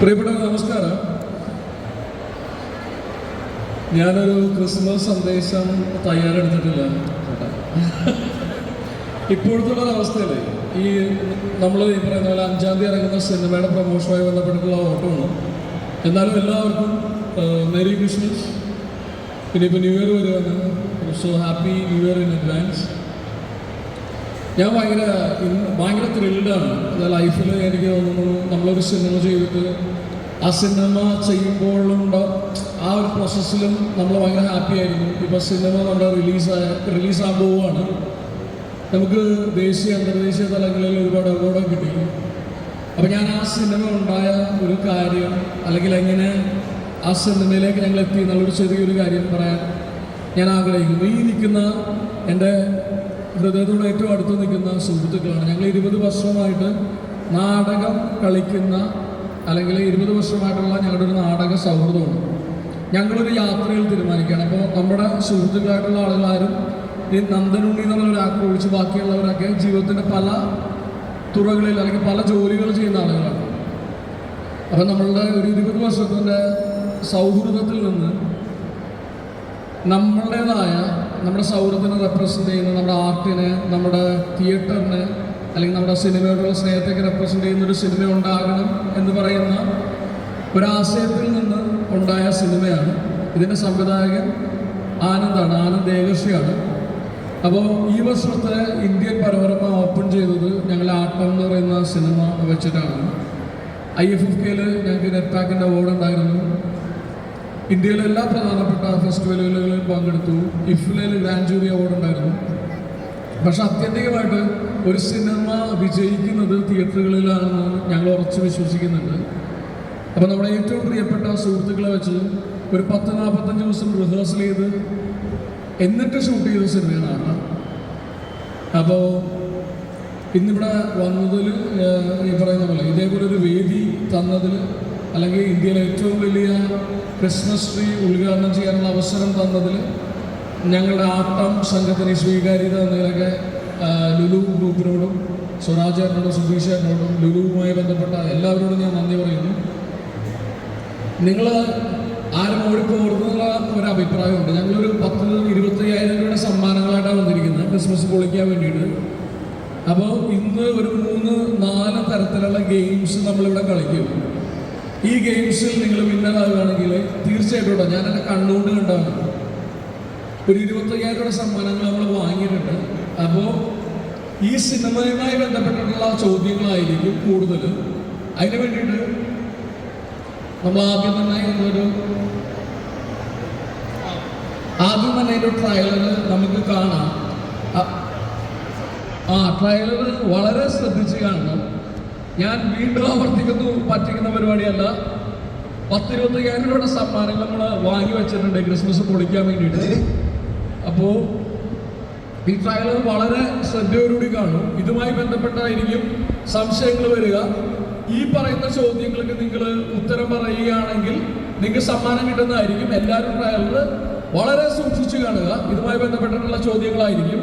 പ്രിയപ്പെട്ട നമസ്കാരം. ഞാനൊരു ക്രിസ്മസ് സന്ദേശം തയ്യാറെടുത്തിട്ടില്ല. ഇപ്പോഴത്തെ അവസ്ഥയിൽ ഈ നമ്മൾ ഈ പറയുന്ന പോലെ അഞ്ചാം തീയതി ഇറങ്ങുന്ന സിനിമയുടെ പ്രൊമോഷനുമായി ബന്ധപ്പെട്ടിട്ടുള്ള ഓട്ടമാണ്. എന്നാലും എല്ലാവർക്കും മെരി ക്രിസ്മസ് പിന്നെ ഇപ്പോൾ ന്യൂ ഇയർ വരുവാണ്. So happy new year in advance ഞാൻ ഭയങ്കര ഭയങ്കര ത്രില്ഡാണ് ലൈഫിൽ എനിക്ക് തോന്നുന്നു നമ്മളൊരു സിനിമ ചെയ്തിട്ട് ആ സിനിമ ചെയ്യുമ്പോഴുണ്ട് ആ ഒരു പ്രോസസ്സിലും നമ്മൾ ഭയങ്കര ഹാപ്പി ആയിരുന്നു. ഇപ്പോൾ സിനിമ നമ്മുടെ റിലീസായ റിലീസാകാൻ പോവുകയാണ്. നമുക്ക് ദേശീയ അന്തർദേശീയ തലങ്ങളിൽ ഒരുപാട് അവാർഡ് കിട്ടി. അപ്പോൾ ഞാൻ ആ സിനിമ ഉണ്ടായ ഒരു കാര്യം അല്ലെങ്കിൽ എങ്ങനെ ആ സിനിമയിലേക്ക് ഞങ്ങൾ എത്തി എന്നുള്ളൊരു ചെറിയൊരു കാര്യം പറയാൻ ഞാൻ ആഗ്രഹിക്കുന്നു. ഈ നിൽക്കുന്ന എന്റെ ഹൃദയത്തോട് ഏറ്റവും അടുത്ത് നിൽക്കുന്ന സുഹൃത്തുക്കളാണ്. ഞങ്ങൾ ഇരുപത് വർഷമായിട്ട് നാടകം കളിക്കുന്ന അല്ലെങ്കിൽ ഇരുപത് വർഷമായിട്ടുള്ള ഞങ്ങളുടെ ഒരു നാടക സൗഹൃദമാണ് ഞങ്ങളൊരു യാത്രയിൽ തീരുമാനിക്കുകയാണ്. അപ്പോൾ നമ്മുടെ സുഹൃത്തുക്കളായിട്ടുള്ള ആളുകളാരും ഈ നന്ദനുണ്ണി എന്നുള്ള ഒരാൾക്ക് ഒഴിച്ച് ബാക്കിയുള്ളവരൊക്കെ ജീവിതത്തിന്റെ പല തുറകളിൽ അല്ലെങ്കിൽ പല ജോലികൾ ചെയ്യുന്ന ആളുകളാണ്. അപ്പം നമ്മളുടെ ഒരു ഇരുപത് വർഷത്തിന്റെ സൗഹൃദത്തിൽ നിന്ന് നമ്മളുടേതായ നമ്മുടെ സൗഹൃദത്തിനെ റെപ്രസെന്റ് ചെയ്യുന്ന നമ്മുടെ ആർട്ടിനെ നമ്മുടെ തിയേറ്ററിന് അല്ലെങ്കിൽ നമ്മുടെ സിനിമയോടുള്ള സ്നേഹത്തെയൊക്കെ റെപ്രസെന്റ് ചെയ്യുന്ന ഒരു സിനിമ ഉണ്ടാകണം എന്ന് പറയുന്ന ഒരാശയത്തിൽ നിന്ന് ഉണ്ടായ സിനിമയാണ്. ഇതിന്റെ സംവിധായകൻ ആനന്ദാണ് ആനന്ദ് ഏകർഷിയാണ് അപ്പോൾ ഈ വർഷത്തെ ഇന്ത്യൻ പരമ്പരമ ഓപ്പൺ ചെയ്തത് ഞങ്ങൾ ആട്ടം എന്ന് പറയുന്ന സിനിമ വെച്ചിട്ടാണ്. ഐ എഫ് എഫ് കെയിൽ ഞങ്ങൾക്ക് നെറ്റ് പാക്കിന്റെ അവാർഡ് ഉണ്ടായിരുന്നു. ഇന്ത്യയിലെ എല്ലാ പ്രധാനപ്പെട്ട ഫെസ്റ്റിവലുകളിലും പങ്കെടുത്തു. ഇഫ്ലയിൽ ഗ്രാൻഡ് ജൂറി അവാർഡ് ഉണ്ടായിരുന്നു. പക്ഷെ അത്യന്തികമായിട്ട് ഒരു സിനിമ വിജയിക്കുന്നത് തിയേറ്ററുകളിലാണെന്ന് ഞങ്ങൾ ഉറച്ചു വിശ്വസിക്കുന്നുണ്ട്. അപ്പോൾ നമ്മുടെ ഏറ്റവും പ്രിയപ്പെട്ട സുഹൃത്തുക്കളെ വെച്ച് ഒരു പത്ത് നാൽപ്പത്തഞ്ച് ദിവസം റിഹേഴ്സൽ ചെയ്ത് എന്നിട്ട് ഷൂട്ട് ചെയ്ത സിനിമയാണ് അപ്പോൾ ഇന്നിവിടെ വന്നതിൽ ഈ പറയുന്ന പോലെ ഇതേപോലെ ഒരു വേദി തന്നതിൽ അല്ലെങ്കിൽ ഇന്ത്യയിലെ ഏറ്റവും വലിയ ക്രിസ്മസ് ട്രീ ഉദ്ഘാടനം ചെയ്യാനുള്ള അവസരം തന്നതിൽ ഞങ്ങളുടെ ആട്ടം സംഘത്തിന് സ്വീകാര്യത എന്നതിലൊക്കെ ലുലു ഗ്രൂപ്പിനോടും സ്വരാജ് സുധീഷേട്ടനോടും ലുലുവുമായി ബന്ധപ്പെട്ട എല്ലാവരോടും ഞാൻ നന്ദി പറയുന്നു. നിങ്ങൾ ആരും ഓടിപ്പോകുന്നുള്ള ഒരു അഭിപ്രായമുണ്ട് ഞങ്ങളൊരു പത്ത് ഇരുപത്തയ്യായിരം രൂപയുടെ സമ്മാനങ്ങളായിട്ടാണ് വന്നിരിക്കുന്നത് ക്രിസ്മസ് പൊളിക്കാൻ വേണ്ടിയിട്ട്. അപ്പോൾ ഇന്ന് ഒരു മൂന്ന് നാല് തരത്തിലുള്ള ഗെയിംസ് നമ്മളിവിടെ കളിക്കും. ഈ ഗെയിംസിൽ നിങ്ങൾ വിന്നറാകുകയാണെങ്കിൽ തീർച്ചയായിട്ടും ഞാൻ എന്റെ കണ്ണുകൊണ്ട് കണ്ടാണ് ഒരു ഇരുപത്തയ്യായിരം രൂപ സമ്മാനങ്ങൾ നമ്മൾ വാങ്ങിയിട്ടുണ്ട്. അപ്പോൾ ഈ സിനിമയുമായി ബന്ധപ്പെട്ടിട്ടുള്ള ചോദ്യങ്ങളായിരിക്കും കൂടുതൽ അതിന് വേണ്ടിയിട്ട് നമ്മൾ ആദ്യം തന്നെ ഒരു ആദ്യം തന്നെ ഒരു ട്രയലർ നമുക്ക് കാണാം. ആ ട്രയലർ വളരെ ശ്രദ്ധിച്ച് കാണണം. ഞാൻ വീണ്ടും ആവർത്തിക്കുന്നു പറ്റിക്കുന്ന പരിപാടിയല്ല. പത്തിരുപത്തയ്യായിരം രൂപയുടെ സമ്മാനങ്ങൾ നമ്മൾ വാങ്ങി വെച്ചിട്ടുണ്ട് ക്രിസ്മസ് പൊളിക്കാൻ വേണ്ടിയിട്ട്. അപ്പോൾ ഈ ട്രയലർ വളരെ ശ്രദ്ധയോടുകൂടി കാണും. ഇതുമായി ബന്ധപ്പെട്ടായിരിക്കും സംശയങ്ങൾ വരിക. ഈ പറയുന്ന ചോദ്യങ്ങൾക്ക് നിങ്ങൾ ഉത്തരം പറയുകയാണെങ്കിൽ നിങ്ങൾക്ക് സമ്മാനം കിട്ടുന്നതായിരിക്കും. എല്ലാവരും ട്രയലർ വളരെ സൂക്ഷിച്ചു കാണുക. ഇതുമായി ബന്ധപ്പെട്ടിട്ടുള്ള ചോദ്യങ്ങളായിരിക്കും.